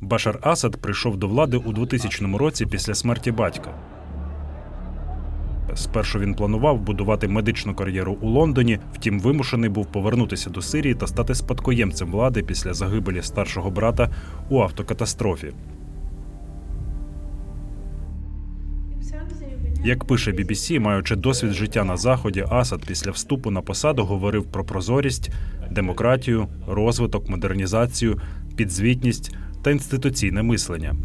Башар Асад прийшов до влади у 2000 році після смерті батька. Спершу він планував будувати медичну кар'єру у Лондоні, втім вимушений був повернутися до Сирії та стати спадкоємцем влади після загибелі старшого брата у автокатастрофі. Як пише BBC, маючи досвід життя на заході, Асад після вступу на посаду говорив про прозорість, демократію, розвиток, модернізацію, підзвітність та інституційне мислення.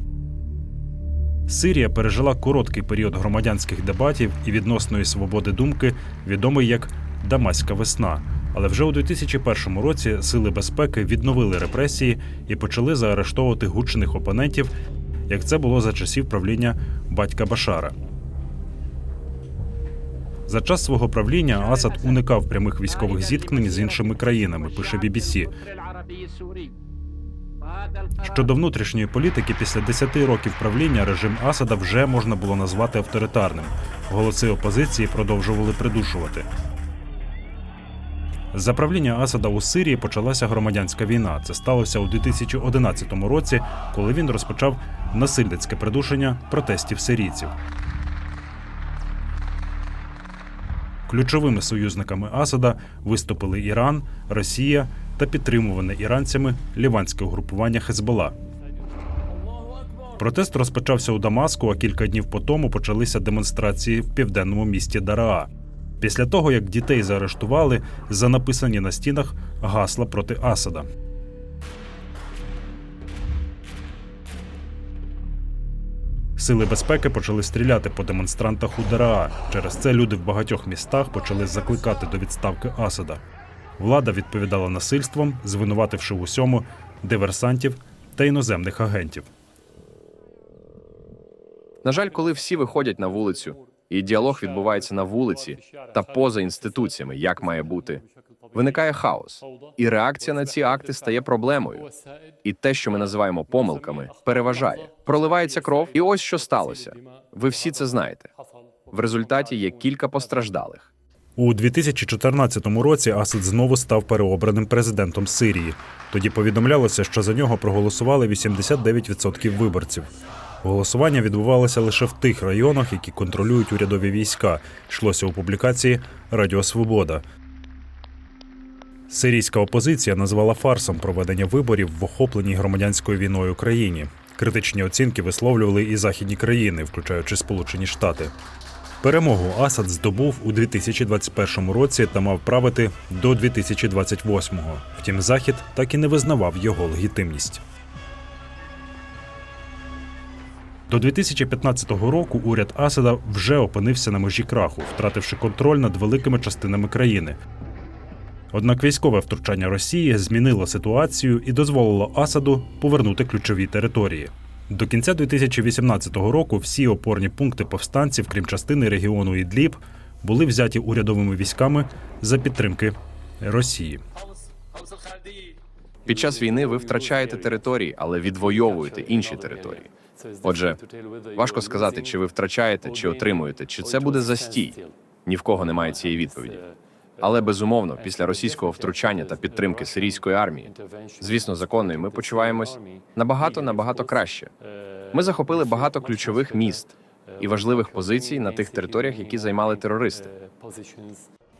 Сирія пережила короткий період громадянських дебатів і відносної свободи думки, відомий як Дамаська весна. Але вже у 2001 році сили безпеки відновили репресії і почали заарештовувати гучних опонентів, як це було за часів правління батька Башара. За час свого правління Асад уникав прямих військових зіткнень з іншими країнами, пише BBC. Щодо внутрішньої політики, після 10 років правління режим Асада вже можна було назвати авторитарним. Голоси опозиції продовжували придушувати. За правління Асада у Сирії почалася громадянська війна. Це сталося у 2011 році, коли він розпочав насильницьке придушення протестів сирійців. Ключовими союзниками Асада виступили Іран, Росія та підтримуване іранцями ліванське угрупування Хезбола. Протест розпочався у Дамаску, а кілька днів по тому почалися демонстрації в південному місті Дараа. Після того, як дітей заарештували за написані на стінах гасла проти Асада. Сили безпеки почали стріляти по демонстрантах у Дараа. Через це люди в багатьох містах почали закликати до відставки Асада. Влада відповідала насильством, звинувативши в усьому диверсантів та іноземних агентів. На жаль, коли всі виходять на вулицю, і діалог відбувається на вулиці та поза інституціями, як має бути, виникає хаос, і реакція на ці акти стає проблемою. І те, що ми називаємо помилками, переважає. Проливається кров, і ось що сталося. Ви всі це знаєте. В результаті є кілька постраждалих. У 2014 році Асад знову став переобраним президентом Сирії. Тоді повідомлялося, що за нього проголосували 89% виборців. Голосування відбувалося лише в тих районах, які контролюють урядові війська. Йшлося у публікації Радіо Свобода. Сирійська опозиція назвала фарсом проведення виборів в охопленій громадянською війною країні. Критичні оцінки висловлювали і західні країни, включаючи Сполучені Штати. Перемогу Асад здобув у 2021 році та мав правити до 2028-го. Втім, Захід так і не визнавав його легітимність. До 2015 року уряд Асада вже опинився на межі краху, втративши контроль над великими частинами країни. Однак військове втручання Росії змінило ситуацію і дозволило Асаду повернути ключові території. До кінця 2018 року всі опорні пункти повстанців, крім частини регіону Ідліб, були взяті урядовими військами за підтримки Росії. Під час війни ви втрачаєте території, але відвоюєте інші території. Отже, важко сказати, чи ви втрачаєте, чи отримуєте, чи це буде застій. Ні в кого немає цієї відповіді. Але безумовно, після російського втручання та підтримки сирійської армії, звісно, законної, ми почуваємось набагато набагато краще. Ми захопили багато ключових міст і важливих позицій на тих територіях, які займали терористи.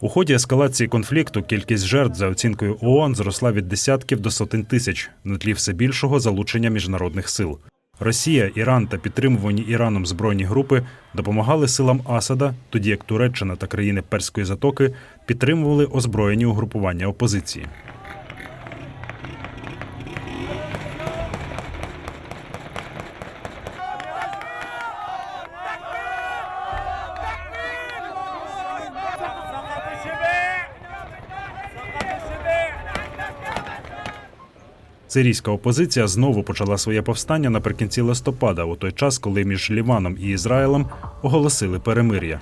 У ході ескалації конфлікту кількість жертв за оцінкою ООН зросла від десятків до сотень тисяч на тлі все більшого залучення міжнародних сил. Росія, Іран та підтримувані Іраном збройні групи допомагали силам Асада, тоді як Туреччина та країни Перської затоки підтримували озброєні угрупування опозиції. Сирійська опозиція знову почала своє повстання наприкінці листопада, у той час, коли між Ліваном і Ізраїлем оголосили перемир'я.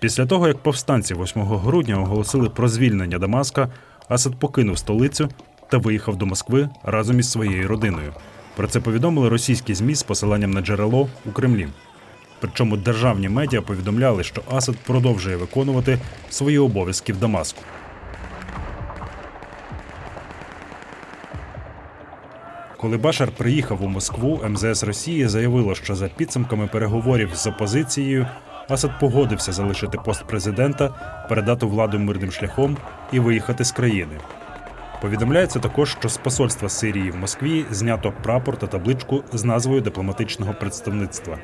Після того, як повстанці 8 грудня оголосили про звільнення Дамаска, Асад покинув столицю та виїхав до Москви разом із своєю родиною. Про це повідомили російські ЗМІ з посиланням на джерело у Кремлі. Причому державні медіа повідомляли, що Асад продовжує виконувати свої обов'язки в Дамаску. Коли Башар приїхав у Москву, МЗС Росії заявило, що за підсумками переговорів з опозицією Асад погодився залишити пост президента, передати владу мирним шляхом і виїхати з країни. Повідомляється також, що з посольства Сирії в Москві знято прапор та табличку з назвою дипломатичного представництва.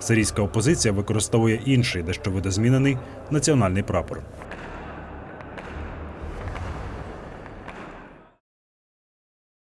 Сирійська опозиція використовує інший, дещо видозмінений національний прапор.